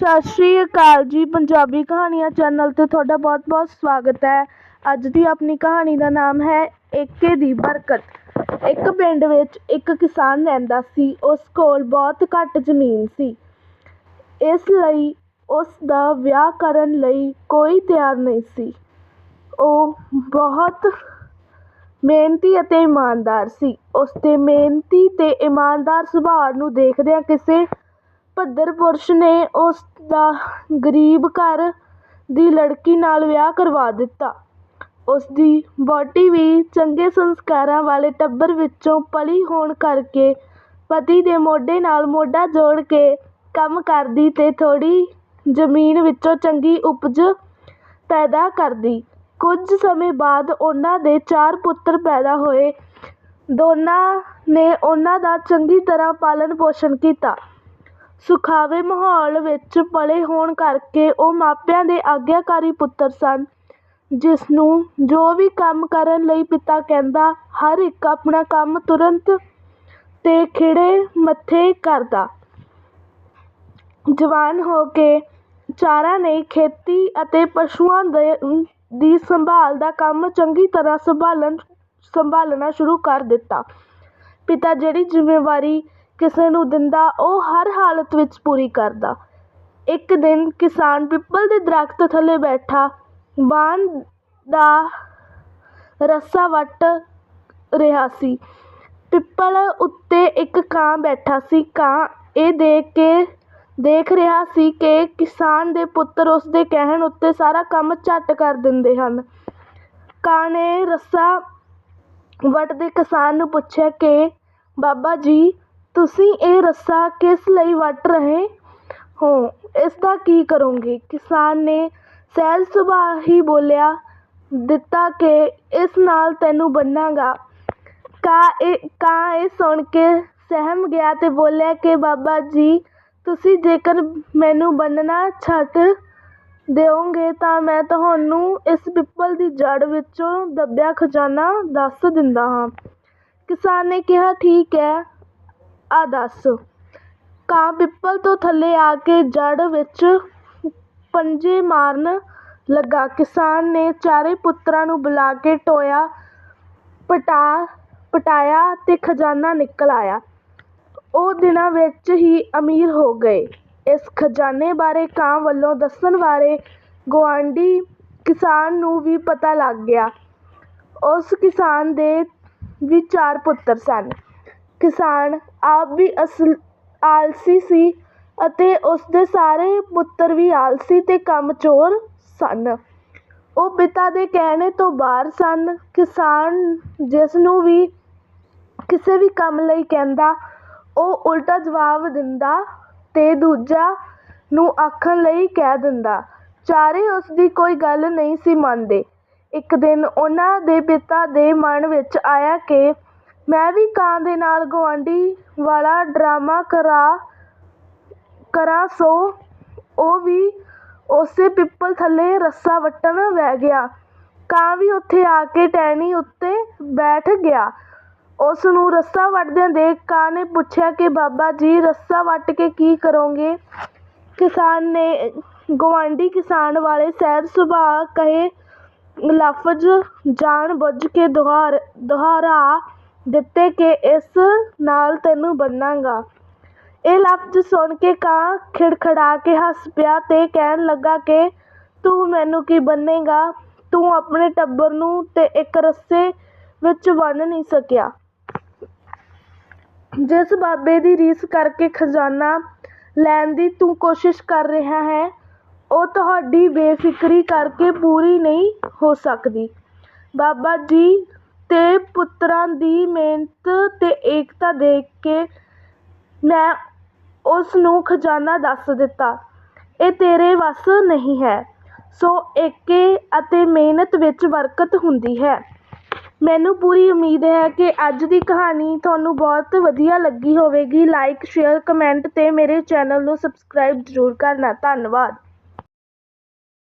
ਸਤਿ ਸ਼੍ਰੀ ਅਕਾਲ ਜੀ, ਪੰਜਾਬੀ ਕਹਾਣੀਆਂ ਚੈਨਲ 'ਤੇ ਤੁਹਾਡਾ ਬਹੁਤ ਬਹੁਤ ਸਵਾਗਤ ਹੈ। ਅੱਜ ਦੀ ਆਪਣੀ ਕਹਾਣੀ ਦਾ ਨਾਮ ਹੈ, ਏਕੇ ਦੀ ਬਰਕਤ। ਇੱਕ ਪਿੰਡ ਵਿੱਚ ਇੱਕ ਕਿਸਾਨ ਰਹਿੰਦਾ ਸੀ, ਉਸ ਕੋਲ ਬਹੁਤ ਘੱਟ ਜ਼ਮੀਨ ਸੀ। ਇਸ ਲਈ ਉਸ ਦਾ ਵਿਆਹ ਕਰਨ ਲਈ ਕੋਈ ਤਿਆਰ ਨਹੀਂ ਸੀ। ਉਹ ਬਹੁਤ ਮਿਹਨਤੀ ਅਤੇ ਇਮਾਨਦਾਰ ਸੀ। ਉਸ ਦੇ ਮਿਹਨਤੀ ਤੇ ਇਮਾਨਦਾਰ ਸੁਭਾਅ ਨੂੰ ਦੇਖਦਿਆਂ ਕਿਸੇ ਭੱਦਰ ਪੁਰਸ਼ ਨੇ ਉਸ ਦਾ ਗਰੀਬ ਘਰ ਦੀ ਲੜਕੀ ਨਾਲ ਵਿਆਹ ਕਰਵਾ ਦਿੱਤਾ। ਉਸ ਦੀ ਵਹੁਟੀ ਵੀ ਚੰਗੇ ਸੰਸਕਾਰਾਂ ਵਾਲੇ ਟੱਬਰ ਵਿੱਚੋਂ ਪਲੀ ਹੋਣ ਕਰਕੇ ਪਤੀ ਦੇ ਮੋਢੇ ਨਾਲ ਮੋਢਾ ਜੋੜ ਕੇ ਕੰਮ ਕਰਦੀ ਅਤੇ ਥੋੜ੍ਹੀ ਜ਼ਮੀਨ ਵਿੱਚੋਂ ਚੰਗੀ ਉਪਜ ਪੈਦਾ ਕਰਦੀ। ਕੁਝ ਸਮੇਂ ਬਾਅਦ ਉਹਨਾਂ ਦੇ ਚਾਰ ਪੁੱਤਰ ਪੈਦਾ ਹੋਏ। ਦੋਨਾਂ ਨੇ ਉਹਨਾਂ ਦਾ ਚੰਗੀ ਤਰ੍ਹਾਂ ਪਾਲਣ ਪੋਸ਼ਣ ਕੀਤਾ। ਸੁਖਾਵੇਂ ਮਾਹੌਲ ਵਿੱਚ ਪਲੇ ਹੋਣ ਕਰਕੇ ਉਹ ਮਾਪਿਆਂ ਦੇ ਆਗਿਆਕਾਰੀ ਪੁੱਤਰ ਸਨ ਜਿਸ ਨੂੰ ਜੋ ਵੀ ਕੰਮ ਕਰਨ ਲਈ ਪਿਤਾ ਕਹਿੰਦਾ, ਹਰ ਇੱਕ ਆਪਣਾ ਕੰਮ ਤੁਰੰਤ ਤੇ ਖਿੜੇ ਮੱਥੇ ਕਰਦਾ। ਜਵਾਨ ਹੋ ਕੇ ਚਾਰਾਂ ਨੇ ਖੇਤੀ ਅਤੇ ਪਸ਼ੂਆਂ ਦੇ ਦੀ ਸੰਭਾਲ ਦਾ ਕੰਮ ਚੰਗੀ ਤਰ੍ਹਾਂ ਸੰਭਾਲਣ, ਸੰਭਾਲਣਾ ਸ਼ੁਰੂ ਕਰ ਦਿੱਤਾ। ਪਿਤਾ ਜਿਹੜੀ ਜ਼ਿੰਮੇਵਾਰੀ ਕਿਸੇ ਨੂੰ ਦਿੰਦਾ, ਉਹ ਹਰ ਹਾਲਤ ਵਿੱਚ ਪੂਰੀ ਕਰਦਾ। ਇੱਕ ਦਿਨ ਕਿਸਾਨ ਪਿੱਪਲ ਦੇ ਦਰੱਖਤ ਥੱਲੇ ਬੈਠਾ। ਬਾਣ ਦਾ ਰੱਸਾ ਵੱਟ ਰਿਹਾ ਸੀ। ਪਿੱਪਲ ਉੱਤੇ ਇੱਕ ਕਾਂ ਬੈਠਾ ਸੀ। ਕਾਂ ਇਹ ਦੇਖ ਕੇ, ਦੇਖ ਰਿਹਾ ਸੀ ਕਿ ਕਿਸਾਨ ਦੇ ਪੁੱਤਰ ਉਸ ਦੇ ਕਹਿਣ ਉੱਤੇ ਸਾਰਾ ਕੰਮ ਝੱਟ ਕਰ ਦਿੰਦੇ ਹਨ। ਕਾਂ ਨੇ ਰੱਸਾ ਵੱਟਦੇ ਕਿਸਾਨ ਨੂੰ ਪੁੱਛਿਆ ਕਿ, ਬਾਬਾ ਜੀ ਤੁਸੀਂ ਇਹ ਰੱਸਾ ਕਿਸ ਲਈ ਵੱਟ ਰਹੇ ਹੋ? ਇਸ ਦਾ ਕੀ ਕਰੋਗੇ? ਕਿਸਾਨ ਨੇ ਸਹਿਜ ਸੁਭਾਅ ਹੀ ਬੋਲਿਆ, ਦਿੱਤਾ ਕਿ ਇਸ ਨਾਲ ਤੈਨੂੰ ਬੰਨਾਂਗਾ। ਕਾਂ ਇਹ ਕਾਂ ਇਹ ਸੁਣ ਕੇ ਸਹਿਮ ਗਿਆ ਅਤੇ ਬੋਲਿਆ ਕਿ ਬਾਬਾ ਜੀ, ਤੁਸੀਂ ਜੇਕਰ ਮੈਨੂੰ ਬੰਨਣਾ ਛੱਡ ਦਿਓਗੇ ਤਾਂ ਮੈਂ ਤੁਹਾਨੂੰ ਇਸ ਪਿੱਪਲ ਦੀ ਜੜ੍ਹ ਵਿੱਚੋਂ ਦੱਬਿਆ ਖਜ਼ਾਨਾ ਦੱਸ ਦਿੰਦਾ ਹਾਂ। ਕਿਸਾਨ ਨੇ ਕਿਹਾ, ਠੀਕ ਹੈ। ਆ ਦੱਸ। ਕਾਂ ਪਿੱਪਲ ਤੋਂ ਥੱਲੇ ਆ ਕੇ ਜੜ੍ਹ ਵਿੱਚ ਪੰਜੇ ਮਾਰਨ ਲੱਗਾ। ਕਿਸਾਨ ਨੇ ਚਾਰੇ ਪੁੱਤਰਾਂ ਨੂੰ ਬੁਲਾ ਕੇ ਟੋਇਆ, ਪਟਾ, ਪਟਾਇਆ ਅਤੇ ਖਜ਼ਾਨਾ ਨਿਕਲ ਆਇਆ। ਉਹ ਦਿਨਾਂ ਵਿੱਚ ਹੀ ਅਮੀਰ ਹੋ ਗਏ। ਇਸ ਖਜ਼ਾਨੇ ਬਾਰੇ ਕਾਂ ਵੱਲੋਂ ਦੱਸਣ ਵਾਲੇ ਗੁਆਂਢੀ ਕਿਸਾਨ ਨੂੰ ਵੀ ਪਤਾ ਲੱਗ ਗਿਆ। ਉਸ ਕਿਸਾਨ ਦੇ ਵੀ ਚਾਰ ਪੁੱਤਰ ਸਨ। ਕਿਸਾਨ ਆਪ ਵੀ ਅਸਲ ਆਲਸੀ ਸੀ ਅਤੇ ਉਸਦੇ ਸਾਰੇ ਪੁੱਤਰ ਵੀ ਆਲਸੀ ਤੇ ਕੰਮਚੋਰ ਸਨ। ਉਹ ਪਿਤਾ ਦੇ ਕਹਿਣੇ ਤੋਂ ਬਾਹਰ ਸਨ। ਕਿਸਾਨ ਜਿਸ ਨੂੰ ਵੀ ਕਿਸੇ ਵੀ ਕੰਮ ਲਈ ਕਹਿੰਦਾ, ਉਹ ਉਲਟਾ ਜਵਾਬ ਦਿੰਦਾ ਅਤੇ ਦੂਜਾ ਨੂੰ ਆਖਣ ਲਈ ਕਹਿ ਦਿੰਦਾ, ਚਾਰੇ ਉਸਦੀ ਕੋਈ ਗੱਲ ਨਹੀਂ ਸੀ ਮੰਨਦੇ। ਇੱਕ ਦਿਨ ਉਹਨਾਂ ਦੇ ਪਿਤਾ ਦੇ ਮਨ ਵਿੱਚ ਆਇਆ ਕਿ ਮੈਂ ਵੀ ਕਾਂ ਦੇ ਨਾਲ ਗੁਆਂਢੀ ਵਾਲਾ ਡਰਾਮਾ ਕਰਾ, ਕਰਾਂ ਸੋ, ਉਹ ਵੀ ਉਸੇ ਪਿੱਪਲ ਥੱਲੇ ਰੱਸਾ ਵੱਟਣ ਬਹਿ ਗਿਆ। ਕਾਂ ਵੀ ਉੱਥੇ ਆ ਕੇ ਟਹਿਣੀ ਉੱਤੇ ਬੈਠ ਗਿਆ। ਉਸ ਨੂੰ ਰੱਸਾ ਵੱਟਦਿਆਂ ਦੇਖ ਕਾਂ ਨੇ ਪੁੱਛਿਆ ਕਿ, ਬਾਬਾ ਜੀ, ਰੱਸਾ ਵੱਟ ਕੇ ਕੀ ਕਰੋਗੇ? ਕਿਸਾਨ ਨੇ, ਗੁਆਂਢੀ ਕਿਸਾਨ ਵਾਲੇ ਸਹਿਜ ਸੁਭਾਅ ਕਹੇ, ਲਫ਼ਜ਼ ਜਾਣ ਬੁੱਝ ਕੇ ਦੁਹਾਰ, ਦੁਹਰਾ ਦਿੱਤੇ ਕਿ ਇਸ ਨਾਲ ਤੈਨੂੰ ਬੰਨਾਂਗਾ। ਇਹ ਲਫ਼ਜ਼ ਸੁਣ ਕੇ ਕਾਂ ਖਿੜਖੜਾ ਕੇ ਹੱਸ ਪਿਆ ਤੇ ਕਹਿਣ ਲੱਗਾ ਕਿ ਤੂੰ ਮੈਨੂੰ ਕੀ ਬੰਨੇਗਾ? ਤੂੰ ਆਪਣੇ ਟੱਬਰ ਨੂੰ ਤੇ ਇੱਕ ਰੱਸੇ ਵਿੱਚ ਬੰਨ੍ਹ ਨਹੀਂ ਸਕਿਆ। ਜਿਸ ਬਾਬੇ ਦੀ ਰੀਸ ਕਰਕੇ ਖਜ਼ਾਨਾ ਲੈਣ ਦੀ ਤੂੰ ਕੋਸ਼ਿਸ਼ ਕਰ ਰਿਹਾ ਹੈ, ਉਹ ਤੁਹਾਡੀ ਬੇਫਿਕਰੀ ਕਰਕੇ ਪੂਰੀ ਨਹੀਂ ਹੋ ਸਕਦੀ। ਬਾਬਾ ਜੀ ਅਤੇ ਪੁੱਤਰਾਂ ਦੀ ਮਿਹਨਤ ਅਤੇ ਏਕਤਾ ਦੇਖ ਕੇ ਮੈਂ ਉਸ ਨੂੰ ਖਜ਼ਾਨਾ ਦੱਸ ਦਿੱਤਾ। ਇਹ ਤੇਰੇ ਵੱਸ ਨਹੀਂ ਹੈ। ਸੋ ਏਕੇ ਅਤੇ ਮਿਹਨਤ ਵਿੱਚ ਬਰਕਤ ਹੁੰਦੀ ਹੈ। ਮੈਨੂੰ ਪੂਰੀ ਉਮੀਦ ਹੈ ਕਿ ਅੱਜ ਦੀ ਕਹਾਣੀ ਤੁਹਾਨੂੰ ਬਹੁਤ ਵਧੀਆ ਲੱਗੀ ਹੋਵੇਗੀ। ਲਾਈਕ ਸ਼ੇਅਰ ਕਮੈਂਟ ਅਤੇ ਮੇਰੇ ਚੈਨਲ ਨੂੰ ਸਬਸਕ੍ਰਾਈਬ ਜ਼ਰੂਰ ਕਰਨਾ। ਧੰਨਵਾਦ।